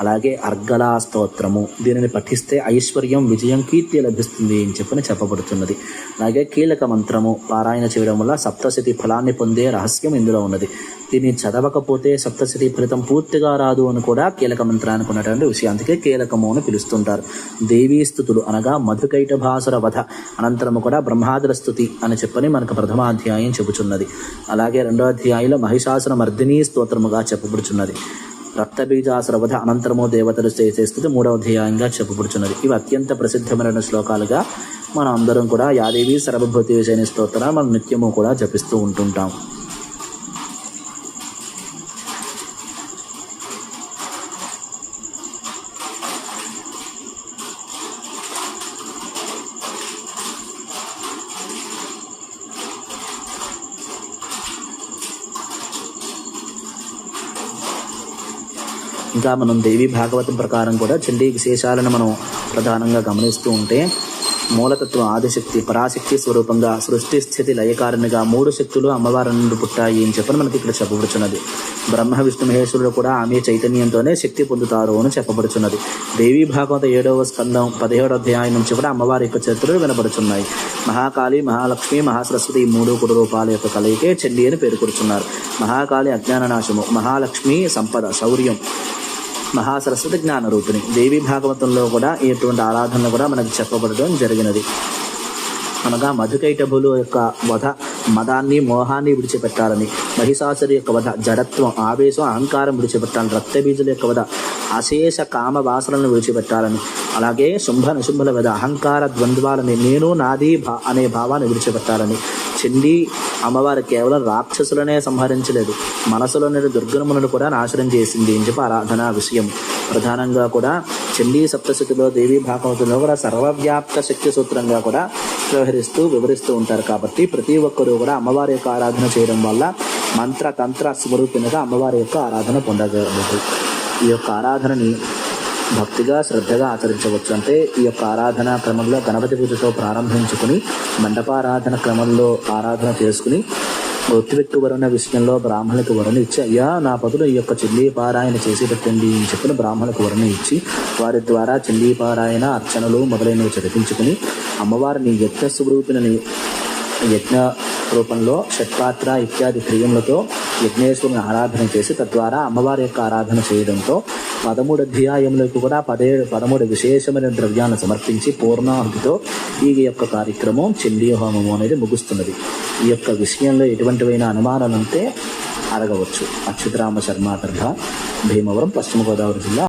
అలాగే అర్గలా స్తోత్రము. దీనిని పఠిస్తే ఐశ్వర్యం విజయం కీర్తి లభిస్తుంది అని చెప్పని చెప్పబడుతున్నది. అలాగే కీలక మంత్రము పారాయణ చేయడం వల్ల సప్తశతి ఫలాన్ని పొందే రహస్యం ఇందులో ఉన్నది. దీన్ని చదవకపోతే సప్తశతి ఫలితం పూర్తిగా రాదు అని కూడా కీలక మంత్రానికి ఉన్నటువంటి విషయం అందుకే కీలకము అని పిలుస్తుంటారు. దేవీ స్థుతులు అనగా మధుకైటభాసుర వధ. అనంతరము కూడా బ్రహ్మాదుల స్థుతి అని చెప్పని మనకు ప్రథమాధ్యాయం చెబుచున్నది అలాగే రెండో అధ్యాయంలో మహిషాసుర మర్దినీ స్తోత్రముగా చెప్పబడుచున్నది రక్తబీజాసుర వధ అనంతరము దేవతలు చేసే స్థితి మూడవ ధ్యేయంగా చెప్పబడుచున్నది. ఇవి అత్యంత ప్రసిద్ధమైన శ్లోకాలుగా మనం అందరం కూడా యాదేవి సర్వభూతి విషయని స్తోత్ర మనం నిత్యము కూడా జపిస్తూ ఉంటుంటాం. ఇంకా మనం దేవి భాగవతం ప్రకారం కూడా చండీ విశేషాలను మనం ప్రధానంగా గమనిస్తూ ఉంటే మూలతత్వం ఆదిశక్తి పరాశక్తి స్వరూపంగా సృష్టి స్థితి లయకారణిగా మూడు శక్తులు అమ్మవారి నుండి పుట్టాయి అని చెప్పని మనకి ఇక్కడ చెప్పబడుచున్నది. బ్రహ్మ విష్ణు మహేశ్వరుడు కూడా ఆమె చైతన్యంతోనే శక్తి పొందుతారు అని చెప్పబడుచున్నది. దేవీ భాగవత ఏడవ స్కందం పదిహేడు అధ్యాయం నుంచి కూడా అమ్మవారి యొక్క చరిత్రలు వినబడుచున్నాయి. మహాకాళి మహాలక్ష్మి మహాసరస్వతి ఈ మూడు కుడు రూపాల యొక్క కలయికే చండీ అని పేర్కొడుచున్నారు మహాకాళి అజ్ఞాన నాశము మహాలక్ష్మి సంపద శౌర్యం. మహాసరస్వతి జ్ఞాన రూపిణి దేవి భాగవతంలో కూడా ఇటువంటి ఆరాధనలు కూడా మనకు చెప్పబడడం జరిగినది. అనగా మధుకైటభులు యొక్క వధ మదాన్ని మోహాన్ని విడిచిపెట్టాలని. మహిషాసురి యొక్క వధ జడత్వం ఆవేశం అహంకారం విడిచిపెట్టాలని. రక్తబీజుల యొక్క వధ అశేష కామ వాసనలను విడిచిపెట్టాలని. అలాగే శుంభ నిశుంభల వధ అహంకార ద్వంద్వాలని. నేను నాది భా అనే భావాన్ని విడిచిపెట్టాలని. చండీ అమ్మవారు కేవలం రాక్షసులనే సంహరించలేదు. మనసులోని దుర్గుణములను కూడా నాశనం చేసింది అని చెప్పి ఆరాధన విషయం. ప్రధానంగా కూడా చండీ సప్తశతిలో దేవి భాగవతంలో కూడా సర్వవ్యాప్త శక్తి సూత్రంగా కూడా వ్యవహరిస్తూ వివరిస్తూ ఉంటారు. కాబట్టి ప్రతి ఒక్కరూ కూడా అమ్మవారి యొక్క ఆరాధన చేయడం వల్ల మంత్ర తంత్ర స్వరూపిణిగా అమ్మవారి యొక్క ఆరాధన పొందగలదు ఈ యొక్క ఆరాధనని భక్తిగా శ్రద్ధగా ఆచరించవచ్చు. అంటే ఈ యొక్క ఆరాధన క్రమంలో గణపతి పూజతో ప్రారంభించుకుని మండపారాధన క్రమంలో ఆరాధన చేసుకుని ఋత్విక్కు వరుణ విషయంలో బ్రాహ్మణులకు వరుణ ఇచ్చి అయ్యా నా పదులు ఈ యొక్క చండీ పారాయణ చేసి పెట్టండి అని చెప్పిన బ్రాహ్మణులకు వరుణ ఇచ్చి వారి ద్వారా చండీ పారాయణ అర్చనలు మొదలైనవి జరిపించుకుని అమ్మవారిని యజ్ఞ స్వరూపిణని యజ్ఞ రూపంలో షట్పాత్ర ఇత్యాది క్రియములతో యజ్ఞేశ్వరుని ఆరాధన చేసి తద్వారా అమ్మవారి యొక్క ఆరాధన చేయడంతో పదమూడు అధ్యాయములకు కూడా పదేడు పదమూడు విశేషమైన ద్రవ్యాన్ని సమర్పించి పూర్ణాహుతితో ఈ యొక్క కార్యక్రమం చండీ హోమము అనేది ముగుస్తున్నది. ఈ యొక్క విషయంలో ఎటువంటివైన అనుమానాలు ఉంటే అడగవచ్చు. అచ్యుతరామ శర్మ తర్భ భీమవరం పశ్చిమ గోదావరి జిల్లా